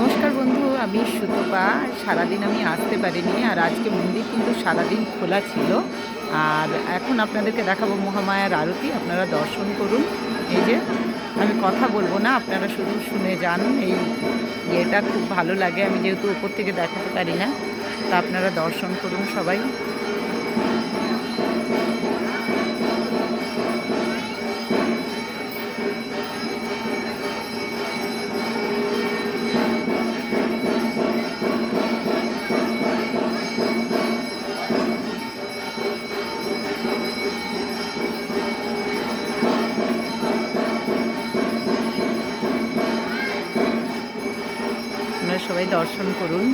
নমস্কার বন্ধু, আমি সুতপা। সারাদিন আমি আসতে পারিনি, আর আজকে মন্দির কিন্তু সারাদিন খোলা ছিল। আর এখন আপনাদেরকে দেখাবো মহামায়ার আরতি, আপনারা দর্শন করুন। এই যে, আমি কথা বলব না, আপনারা শুধু শুনে যান। এই ইয়েটা খুব ভালো লাগে, আমি যেহেতু উপর থেকে দেখাতে পারি না, তা আপনারা দর্শন করুন সবাই। সবাই দর্শন করুন।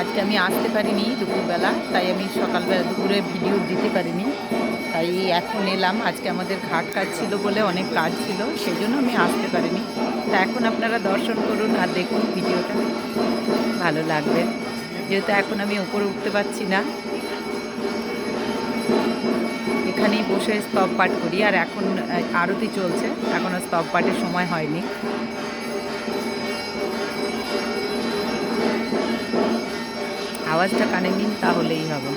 আজকে আমি আসতে পারিনি দুপুরবেলা, তাই আমি সকালবেলা দুপুরে ভিডিও দিতে পারিনি। তাই এখন এলাম। আজকে আমাদের ঘাট কাজ ছিল বলে অনেক কাজ ছিল সেই জন্য আমি আসতে পারিনি। তা এখন আপনারা দর্শন করুন আর দেখুন ভিডিওটা। ভালো লাগবে। যেহেতু এখন আমি উপরে উঠতে পারছি না। এখানেই বসে স্তব পাঠ করি, আর এখন আরতি চলছে। এখনও স্তব পাঠের সময় হয়নি। আওয়াজটা কানে নিন তাহলেই হবে।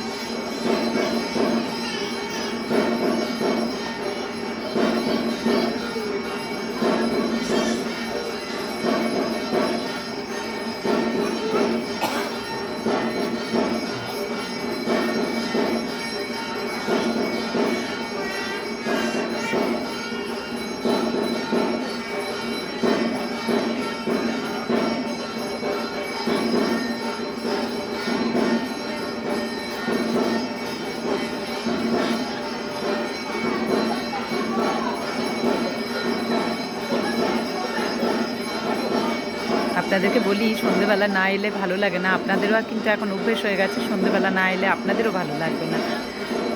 আপনাদেরকে বলি, সন্ধেবেলা না এলে ভালো লাগে না। আপনাদেরও কিন্তু এখন অভ্যেস হয়ে গেছে, সন্ধেবেলা না এলে আপনাদেরও ভালো লাগবে না।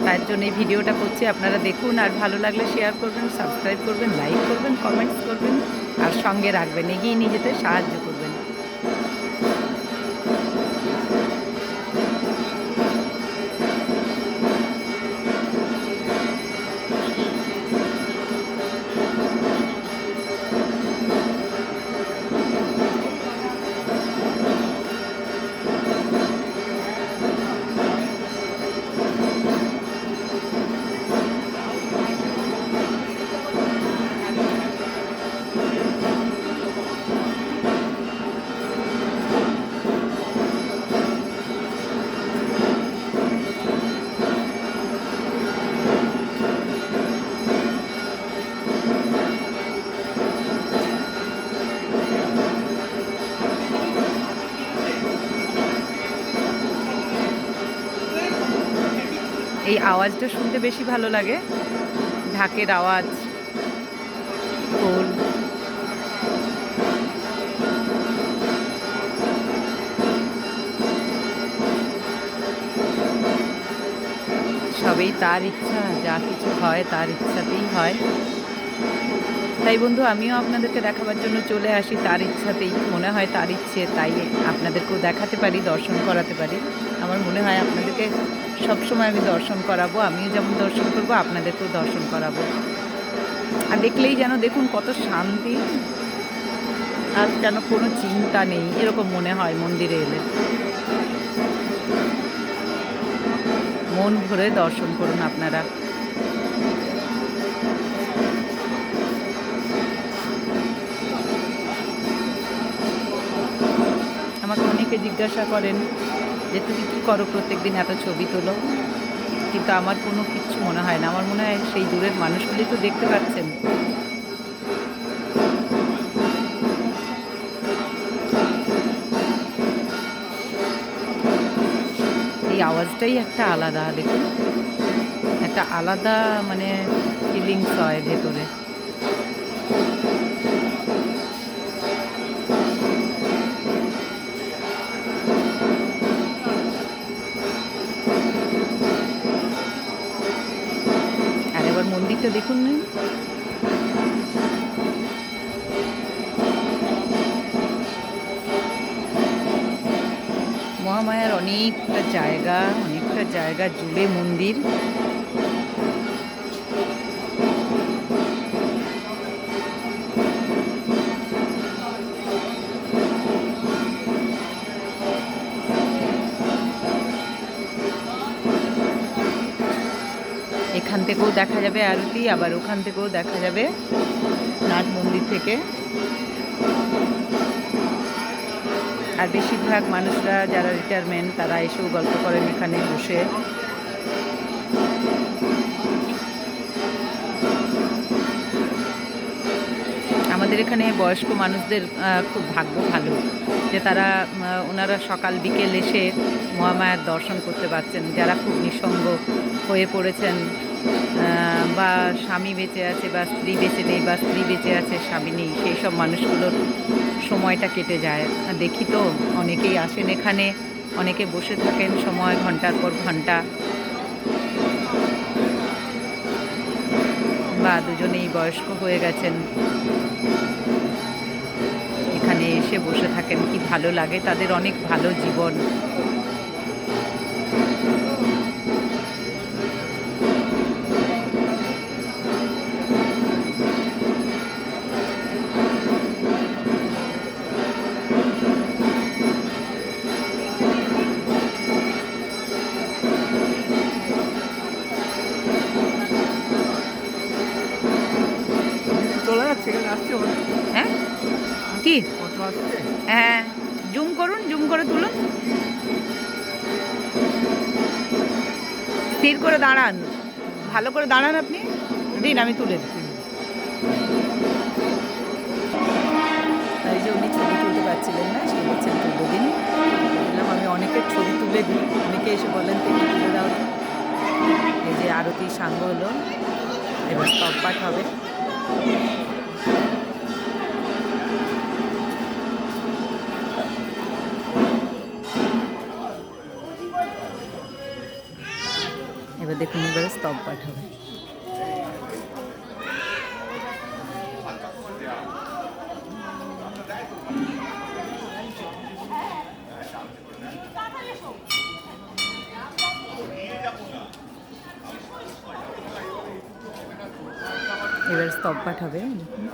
তার জন্য এই ভিডিওটা করছি, আপনারা দেখুন। আর ভালো লাগলে শেয়ার করবেন সাবস্ক্রাইব করবেন লাইক করবেন কমেন্টস করবেন, আর সঙ্গে রাখবেন। এগিয়ে নিয়ে যেতে সাহায্য এই আওয়াজটা শুনতে বেশি ভালো লাগে। ঢাকের আওয়াজ খোল সবই তার ইচ্ছা, যা কিছু হয় তার ইচ্ছাতেই হয়। তাই বন্ধু, আমিও আপনাদেরকে দেখাবার জন্য চলে আসি। তার ইচ্ছাতেই, মনে হয় তার ইচ্ছে, তাই আপনাদেরকেও দেখাতে পারি, দর্শন করাতে পারি। আমার মনে হয় আপনাদেরকে সবসময় আমি দর্শন করাবো, আমিও যেমন দর্শন করব, আপনাদেরকেও দর্শন করাবো। আর দেখলেই যেন দেখুন কত শান্তি। আর যেন কোনো চিন্তা নেই, এরকম মনে হয় মন্দিরে এলে। মন ভরে দর্শন করুন আপনারা। আমাকে অনেকে জিজ্ঞাসা করেন যে, তুমি কী করো প্রত্যেক দিন এত ছবি তোলো? কিন্তু আমার কোনো কিচ্ছু মনে হয় না। আমার মনে হয় সেই দূরের মানুষগুলি তো দেখতে পাচ্ছেন। এই আওয়াজটাই একটা আলাদা, দেখুন। একটা আলাদা মানে ফিলিংস হয় ভেতরে। মন্দিরটা দেখুন না মহামায়ার অনেকটা জায়গা অনেকটা জায়গা জুড়ে মন্দির। থেকেও দেখা যাবে আরতি, আবার ওখান থেকেও দেখা যাবে নাট মন্দির থেকে। আর বেশিরভাগ মানুষরা যারা রিটায়ারমেন্ট তারা এসেও গল্প করেন এখানে বসে। আমাদের এখানে বয়স্ক মানুষদের খুব ভাগ্য ভালো যে তারা ওনারা সকাল বিকেল এসে মহামায়ার দর্শন করতে পারছেন, যারা খুব নিঃসঙ্গ হয়ে পড়েছেন। বা স্বামী বেঁচে আছে বা স্ত্রী বেঁচে নেই বা স্ত্রী বেঁচে আছে, স্বামী নেই, সেই সব মানুষগুলোর সময়টা কেটে যায়। দেখি তো, অনেকেই আসেন এখানে, অনেকে বসে থাকেন সময় ঘণ্টার পর ঘণ্টা। বা দুজনেই বয়স্ক হয়ে গেছেন। এখানে এসে বসে থাকেন, কি ভালো লাগে তাদের অনেক ভালো জীবন। আসছে হ্যাঁ? কি? হ্যাঁ জুম করুন জুম করে তুলুন। স্থির করে দাঁড়ান। ভালো করে দাঁড়ান আপনি। দিন আমি তুলে তাই যে উনি ছবি তুলতে পারছিলেন না বলছেন তুলে দিন। বললাম আমি অনেকের ছবি তুলে দিই। অনেকে এসে বলেন তো একটু তুলে দাও। এই যে আরতি সাঙ্গ হলো। এবার স্তব পাঠ হবে। এবার দেখুন এবারে স্তব পাঠ হবে এবার স্তব পাঠ হবে দেখুন